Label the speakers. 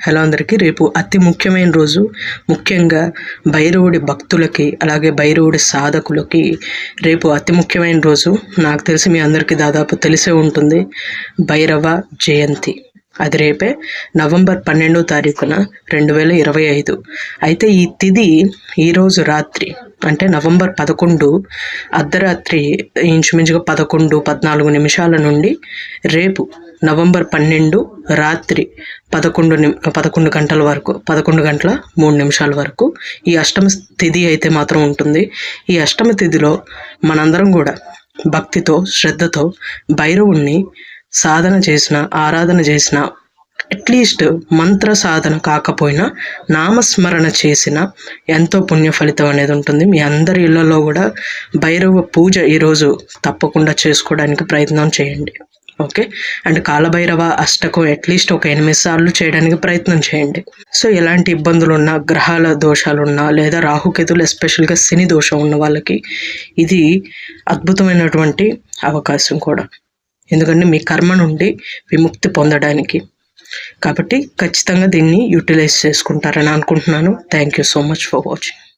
Speaker 1: Hello అందరికీ రేపు అతి ముఖ్యమైన రోజు. ముఖ్యంగా భైరవుడి భక్తులకి అలాగే భైరవుడి సాధకులకి రేపు అతి ముఖ్యమైన రోజు. నాకు తెలిసి మీ అందరికీ దాదాపు తెలిసే ఉంటుంది. భైరవ జయంతి. అది రేపే నవంబర్ పన్నెండో తారీఖున రెండు వేల ఇరవై ఐదు. అయితే ఈ తిథి ఈరోజు రాత్రి అంటే నవంబర్ పదకొండు అర్ధరాత్రి ఇంచుమించుగా పదకొండు పద్నాలుగు నిమిషాల నుండి రేపు నవంబర్ పన్నెండు రాత్రి పదకొండు నిమి పదకొండు గంటల వరకు పదకొండు గంటల మూడు నిమిషాల వరకు ఈ అష్టమ తిథి అయితే మాత్రం ఉంటుంది. ఈ అష్టమ తిథిలో మనందరం కూడా భక్తితో శ్రద్ధతో భైరవుణ్ణి సాధన చేసిన ఆరాధన చేసిన అట్లీస్ట్ మంత్ర సాధన కాకపోయినా నామస్మరణ చేసిన ఎంతో పుణ్య ఫలితం అనేది ఉంటుంది. మీ అందరి ఇళ్ళలో కూడా భైరవ పూజ ఈరోజు తప్పకుండా చేసుకోవడానికి ప్రయత్నం చేయండి. Okay? And Kalabhairava Ashtakam at least ఒక ఎనిమిది సార్లు చేయడానికి ప్రయత్నం చేయండి. సో ఎలాంటి ఇబ్బందులు ఉన్నా గ్రహాల దోషాలు ఉన్నా లేదా రాహుకేతులు ఎస్పెషల్గా శని దోషం ఉన్న వాళ్ళకి ఇది అద్భుతమైనటువంటి అవకాశం కూడా. ఎందుకంటే మీ కర్మ నుండి విముక్తి పొందడానికి. కాబట్టి ఖచ్చితంగా దీన్ని యూటిలైజ్ చేసుకుంటారని అనుకుంటున్నాను. Thank you so much for watching.